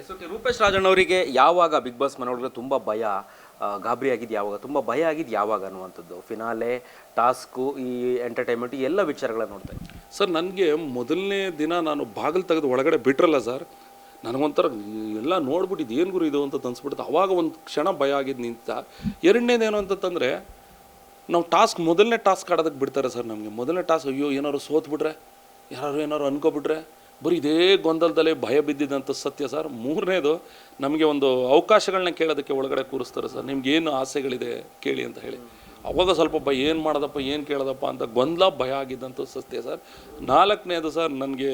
Yes okay Rupesh Rajanna ಅವರಿಗೆ ಯಾವಾಗ big boss ಮನೆಯೊಳಗೆ ತುಂಬ ಭಯ ಗಾಬರಿ ಆಗಿದ್ದು ಯಾವಾಗ? ತುಂಬ ಭಯ ಆಗಿದ್ದು ಯಾವಾಗ ಅನ್ನುವಂಥದ್ದು? ಫಿನಾಲೆ, ಟಾಸ್ಕು, ಈ ಎಂಟರ್ಟೈನ್ಮೆಂಟ್ ಈ ಎಲ್ಲ ವಿಚಾರಗಳನ್ನ ನೋಡ್ತಾ ಸರ್, ನನಗೆ ಮೊದಲನೇ ದಿನ ನಾನು ಬಾಗಿಲು ತೆಗೆದು ಒಳಗಡೆ ಬಿಟ್ರಲ್ಲ ಸರ್, ನನಗೊಂಥರ ಎಲ್ಲ ನೋಡ್ಬಿಟ್ಟಿದ್ದು ಏನು ಗುರು ಇದು ಅಂತ ಅನಿಸ್ಬಿಡ್ತು. ಅವಾಗ ಒಂದು ಕ್ಷಣ ಭಯ ಆಗಿದ್ದು ನಿಂತ ಎರಡನೇದೇನು ಅಂತಂದರೆ ನಾವು ಟಾಸ್ಕ್ ಮೊದಲನೇ ಟಾಸ್ಕ್ ಆಡೋದಕ್ಕೆ ಬಿಡ್ತಾರೆ ಸರ್ ನಮಗೆ. ಮೊದಲನೇ ಟಾಸ್ಕ್, ಅಯ್ಯೋ, ಏನಾದ್ರು ಸೋತ್ಬಿಟ್ರೆ ಯಾರು ಏನಾದ್ರು ಅನ್ಕೊಬಿಟ್ರೆ ಬರೀ ಇದೇ ಗೊಂದಲದಲ್ಲೇ ಭಯ ಬಿದ್ದಿದ್ದಂಥ ಸತ್ಯ ಸರ್. ಮೂರನೇದು ನಮಗೆ ಒಂದು ಅವಕಾಶಗಳನ್ನ ಕೇಳೋದಕ್ಕೆ ಒಳಗಡೆ ಕೂರಿಸ್ತಾರೆ ಸರ್. ನಿಮ್ಗೇನು ಆಸೆಗಳಿದೆ ಕೇಳಿ ಅಂತ ಹೇಳಿ. ಅವಾಗ ಸ್ವಲ್ಪ ಭಯ ಏನು ಮಾಡೋದಪ್ಪ, ಏನು ಕೇಳೋದಪ್ಪ ಅಂತ ಗೊಂದಲ, ಭಯ ಆಗಿದ್ದಂಥ ಸತ್ಯ ಸರ್. ನಾಲ್ಕನೇದು ಸರ್, ನನಗೆ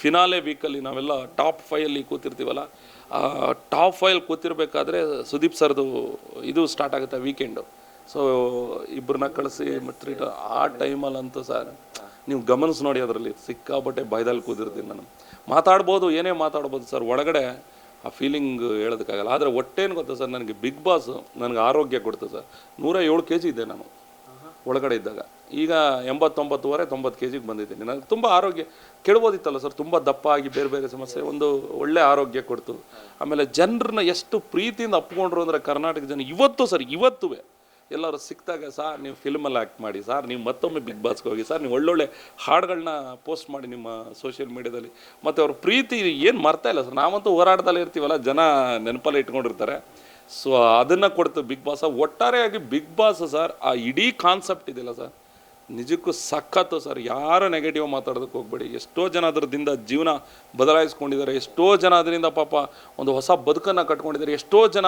ಫಿನಾಲೆ ವೀಕಲ್ಲಿ ನಾವೆಲ್ಲ ಟಾಪ್ ಫೈಯಲ್ಲಿ ಕೂತಿರ್ತೀವಲ್ಲ ಟಾಪ್ ಫೈಲ್ ಕೂತಿರ್ಬೇಕಾದ್ರೆ ಸುದೀಪ್ ಸರ್ದು ಇದು ಸ್ಟಾರ್ಟ್ ಆಗುತ್ತೆ ವೀಕೆಂಡು. ಸೊ ಇಬ್ಬರನ್ನ ಕಳಿಸಿ ಮತ್ತು ಆ ಟೈಮಲ್ಲಂತೂ ಸರ್ ನೀವು ಗಮನಿಸಿ ನೋಡಿ ಅದರಲ್ಲಿ, ಸಿಕ್ಕಾಪಟ್ಟೆ ಬಾಯ್ದಲ್ಲಿ ಕೂದಿರ್ತೀನಿ ನಾನು. ಮಾತಾಡ್ಬೋದು, ಏನೇ ಮಾತಾಡ್ಬೋದು ಸರ್, ಒಳಗಡೆ ಆ ಫೀಲಿಂಗ್ ಹೇಳೋದಕ್ಕಾಗಲ್ಲ. ಆದರೆ ಒಟ್ಟೇನು ಗೊತ್ತಾ ಸರ್, ನನಗೆ ಬಿಗ್ ಬಾಸ್ ನನಗೆ ಆರೋಗ್ಯ ಕೊಡ್ತು ಸರ್. ನೂರ ಏಳು ಕೆ ಜಿ ಇದ್ದೆ ನಾನು ಒಳಗಡೆ ಇದ್ದಾಗ. ಈಗ ಎಂಬತ್ತೊಂಬತ್ತುವರೆ, ತೊಂಬತ್ತು ಕೆ ಜಿಗೆ ಬಂದಿದ್ದೀನಿ. ನನಗೆ ತುಂಬ ಆರೋಗ್ಯ ಕೆಡ್ಬೋದಿತ್ತಲ್ಲ ಸರ್, ತುಂಬ ದಪ್ಪ ಆಗಿ ಬೇರೆ ಬೇರೆ ಸಮಸ್ಯೆ, ಒಂದು ಒಳ್ಳೆ ಆರೋಗ್ಯ ಕೊಡ್ತು. ಆಮೇಲೆ ಜನರನ್ನ ಎಷ್ಟು ಪ್ರೀತಿಯಿಂದ ಅಪ್ಕೊಂಡ್ರು ಅಂದರೆ ಕರ್ನಾಟಕ ಜನ ಇವತ್ತು ಸರ್, ಇವತ್ತುವೆ. ಎಲ್ಲರೂ ಸಿಕ್ಕಿದಾಗ, ಸರ್, ನೀವು ಫಿಲ್ಮಲ್ಲಿ ಆ್ಯಕ್ಟ್ ಮಾಡಿ, ಸರ್, ನೀವು ಮತ್ತೊಮ್ಮೆ ಬಿಗ್ ಬಾಸ್ಗೆ ಹೋಗಿ, ಸರ್, ನೀವು ಒಳ್ಳೊಳ್ಳೆ ಹಾಡುಗಳನ್ನ ಪೋಸ್ಟ್ ಮಾಡಿ ನಿಮ್ಮ ಸೋಷಿಯಲ್ ಮೀಡ್ಯಾದಲ್ಲಿ ಮತ್ತು ಅವ್ರ ಪ್ರೀತಿ ಏನು ಮರ್ತಾ ಇಲ್ಲ, ಸರ್. ನಾವಂತೂ ಹೋರಾಟದಲ್ಲಿ ಇರ್ತೀವಲ್ಲ, ಜನ ನೆನಪಲ್ಲಿ ಇಟ್ಕೊಂಡಿರ್ತಾರೆ. ಸೊ ಅದನ್ನು ಕೊಡ್ತು ಬಿಗ್ ಬಾಸ್ ಒಟ್ಟಾರೆಯಾಗಿ ಬಿಗ್ ಬಾಸ್ ಸರ್, ಆ ಇಡೀ ಕಾನ್ಸೆಪ್ಟ್ ಇದೆಯಲ್ಲ ಸರ್. ನಿಜಕ್ಕೂ ಸಖತ್ತು, ಸರ್. ಯಾರು ನೆಗೆಟಿವ್ ಮಾತಾಡೋದಕ್ಕೆ ಹೋಗ್ಬೇಡಿ. ಎಷ್ಟೋ ಜನ ಅದರದಿಂದ ಜೀವನ ಬದಲಾಯಿಸ್ಕೊಂಡಿದ್ದಾರೆ. ಎಷ್ಟೋ ಜನ ಅದರಿಂದ ಪಾಪ ಒಂದು ಹೊಸ ಬದುಕನ್ನು ಕಟ್ಕೊಂಡಿದ್ದಾರೆ. ಎಷ್ಟೋ ಜನ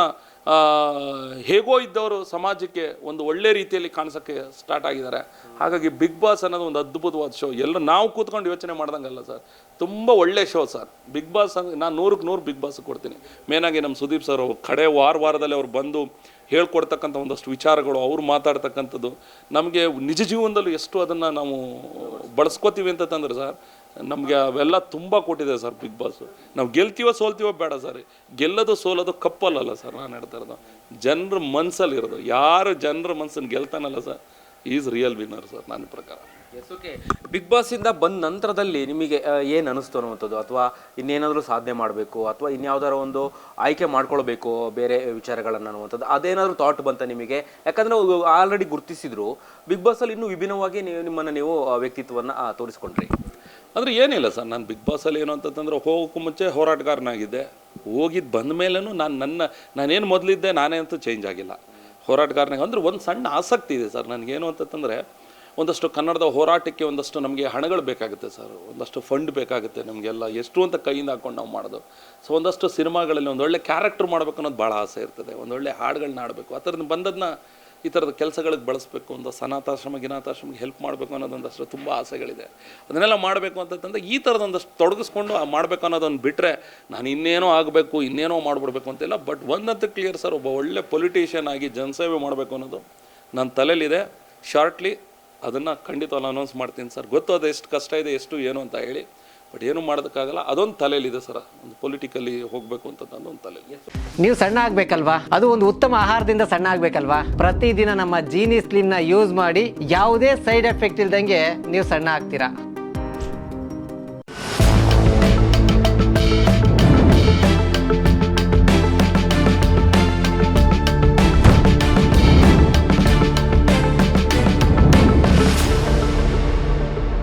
ಹೇಗೋ ಇದ್ದವರು ಸಮಾಜಕ್ಕೆ ಒಂದು ಒಳ್ಳೆ ರೀತಿಯಲ್ಲಿ ಕಾಣಿಸೋಕ್ಕೆ ಸ್ಟಾರ್ಟ್ ಆಗಿದ್ದಾರೆ. ಹಾಗಾಗಿ ಬಿಗ್ ಬಾಸ್ ಅನ್ನೋದು ಒಂದು ಅದ್ಭುತವಾದ ಶೋ ಎಲ್ಲ ನಾವು ಕೂತ್ಕೊಂಡು ಯೋಚನೆ ಮಾಡ್ದಂಗಲ್ಲ ಸರ್ ತುಂಬ ಒಳ್ಳೆ ಶೋ ಸರ್ ಬಿಗ್ ಬಾಸ್ ಅಂದರೆ ನಾನು ನೂರಕ್ಕೆ ನೂರು ಬಿಗ್ ಬಾಸ್ ಕೊಡ್ತೀನಿ. ಮೇನಾಗಿ ನಮ್ಮ ಸುದೀಪ್ ಸರ್ ಅವರು ಕಡೆ ವಾರ ವಾರದಲ್ಲಿ ಅವ್ರು ಬಂದು ಹೇಳ್ಕೊಡ್ತಕ್ಕಂಥ ಒಂದಷ್ಟು ವಿಚಾರಗಳು, ಅವ್ರು ಮಾತಾಡ್ತಕ್ಕಂಥದ್ದು. ನಮಗೆ ನಿಜ ಜೀವನದಲ್ಲೂ ಎಷ್ಟು ಅದನ್ನು ನಾವು ಬಳಸ್ಕೋತೀವಿ ಅಂತಂದ್ರೆ ಸರ್ ನಮಗೆ ಅವೆಲ್ಲ ತುಂಬ ಕೊಟ್ಟಿದೆ ಸರ್ ಬಿಗ್ ಬಾಸ್. ನಾವು ಗೆಲ್ತೀವೋ ಸೋಲ್ತೀವೋ ಬೇಡ ಸರ್. ಗೆಲ್ಲೋದು ಸೋಲೋದು ಕಪ್ಪಲ್ಲಲ್ಲ ಸರ್ ನಾನು ಹೇಳ್ತಾ ಇರೋದು. ಜನರ ಮನಸ್ಸಲ್ಲಿ ಇರೋದು. ಯಾರು ಜನರ ಮನ್ಸನ್ನು ಗೆಲ್ತಾನಲ್ಲ sir is real winner sir ನನ್ನ ಪ್ರಕಾರ. ಎಸ್ ಓಕೆ ಬಿಗ್ ಬಾಸಿಂದ ಬಂದ ನಂತರದಲ್ಲಿ ನಿಮಗೆ ಏನು ಅನಿಸ್ತು ಅನ್ನುವಂಥದ್ದು? ಅಥವಾ ಇನ್ನೇನಾದರೂ ಸಾಧನೆ ಮಾಡಬೇಕು, ಅಥವಾ ಇನ್ಯಾವುದಾರ ಒಂದು ಆಯ್ಕೆ ಮಾಡ್ಕೊಳ್ಬೇಕು ಬೇರೆ ವಿಚಾರಗಳನ್ನು ಅನ್ನುವಂಥದ್ದು? ಅದೇನಾದರೂ ಥಾಟ್ ಬಂತ ನಿಮಗೆ? ಯಾಕಂದರೆ ಆಲ್ರೆಡಿ ಗುರುತಿಸಿದ್ರು, ಬಿಗ್ ಬಾಸಲ್ಲಿ ಇನ್ನೂ ವಿಭಿನ್ನವಾಗಿ ನೀವು ನಿಮ್ಮನ್ನು ನೀವು ವ್ಯಕ್ತಿತ್ವವನ್ನು ತೋರಿಸ್ಕೊಂಡ್ರಿ. ಅಂದರೆ ಏನಿಲ್ಲ ಸರ್, ನಾನು ಬಿಗ್ ಬಾಸಲ್ಲಿ ಏನು ಅಂತಂದ್ರೆ ಹೋಗೋಕ್ಕೂ ಮುಂಚೆ ಹೋರಾಟಗಾರನಾಗಿದ್ದೆ. ಹೋಗಿದ್ದು ಬಂದ ಮೇಲೂ ನಾನು ನನ್ನ, ನಾನೇನು ಮೊದಲಿದ್ದೆ ನಾನೇ ಅಂತೂ ಚೇಂಜ್ ಆಗಿಲ್ಲ. ಹೋರಾಟಗಾರನಾಗ, ಅಂದ್ರೆ ಒಂದು ಸಣ್ಣ ಆಸಕ್ತಿ ಇದೆ ಸರ್ ನನಗೇನು ಅಂತಂದರೆ ಒಂದಷ್ಟು ಕನ್ನಡದ ಹೋರಾಟಕ್ಕೆ ಒಂದಷ್ಟು ನಮಗೆ ಹಣಗಳು ಬೇಕಾಗುತ್ತೆ ಸರ್. ಒಂದಷ್ಟು ಫಂಡ್ ಬೇಕಾಗುತ್ತೆ ನಮಗೆಲ್ಲ, ಎಷ್ಟು ಅಂತ ಕೈಯಿಂದ ಹಾಕೊಂಡು ನಾವು ಮಾಡೋದು. ಸೊ ಒಂದಷ್ಟು ಸಿನಿಮಾಗಳಲ್ಲಿ ಒಂದೊಳ್ಳೆ ಕ್ಯಾರೆಕ್ಟರ್ ಮಾಡ್ಬೇಕು ಅನ್ನೋದು ಭಾಳ ಆಸೆ ಇರ್ತದೆ. ಒಂದೊಳ್ಳೆ ಹಾಡುಗಳನ್ನ ಆಡಬೇಕು ಆ ಥರದ್ದು ಬಂದದನ್ನ ಈ ಥರದ ಕೆಲಸಗಳಿಗೆ ಬಳಸಬೇಕು ಅಂತ ಸನಾಥಾಶ್ರಮ ಗಿನಾಥಾಶ್ರಮಕ್ಕೆ ಹೆಲ್ಪ್ ಮಾಡಬೇಕು ಅನ್ನೋದೊಂದಷ್ಟು ತುಂಬ ಆಸೆಗಳಿದೆ. ಅದನ್ನೆಲ್ಲ ಮಾಡಬೇಕು ಅಂತಂದರೆ ಈ ಥರದೊಂದಷ್ಟು ತೊಡಗಿಸ್ಕೊಂಡು ಮಾಡಬೇಕು ಅನ್ನೋದೊಂದು ಬಿಟ್ಟರೆ ನಾನು ಇನ್ನೇನೋ ಆಗಬೇಕು, ಇನ್ನೇನೋ ಮಾಡಿಬಿಡ್ಬೇಕು ಅಂತಿಲ್ಲ ಬಟ್ ಒಂದಂತೂ ಕ್ಲಿಯರ್ ಸರ್ ಒಬ್ಬ ಒಳ್ಳೆ ಪೊಲಿಟೀಷಿಯನ್ ಆಗಿ ಜನಸೇವೆ ಮಾಡಬೇಕು ಅನ್ನೋದು ನನ್ನ ತಲೆಯಲ್ಲಿದೆ. ಶಾರ್ಟ್ಲಿ ಅದನ್ನು ಖಂಡಿತವಾಗಿ ಅನೌನ್ಸ್ ಮಾಡ್ತೀನಿ ಸರ್ ಗೊತ್ತು ಅದು ಎಷ್ಟು ಕಷ್ಟ ಇದೆ, ಎಷ್ಟು ಏನು ಅಂತ ಹೇಳಿ. ಬಟ್ ಏನು ಮಾಡೋದಕ್ಕಾಗಲ್ಲ, ಅದೊಂದು ತಲೆಯಲ್ಲಿದೆ ಸರ. ಒಂದು ಪೊಲಿಟಿಕಲಿ ಹೋಗಬೇಕು ಅಂತ ಒಂದು ತಲೆಯಲ್ಲಿ. ನೀವು ಸಣ್ಣ ಆಗ್ಬೇಕಲ್ವಾ? ಅದು ಒಂದು ಉತ್ತಮ ಆಹಾರದಿಂದ ಸಣ್ಣ ಆಗ್ಬೇಕಲ್ವಾ? ಪ್ರತಿದಿನ ನಮ್ಮ ಜೀನಿ ಸ್ಲಿಮ್ನ ಯೂಸ್ ಮಾಡಿ ಯಾವುದೇ ಸೈಡ್ ಎಫೆಕ್ಟ್ ಇಲ್ದಂಗೆ ನೀವು ಸಣ್ಣ ಆಗ್ತೀರಾ?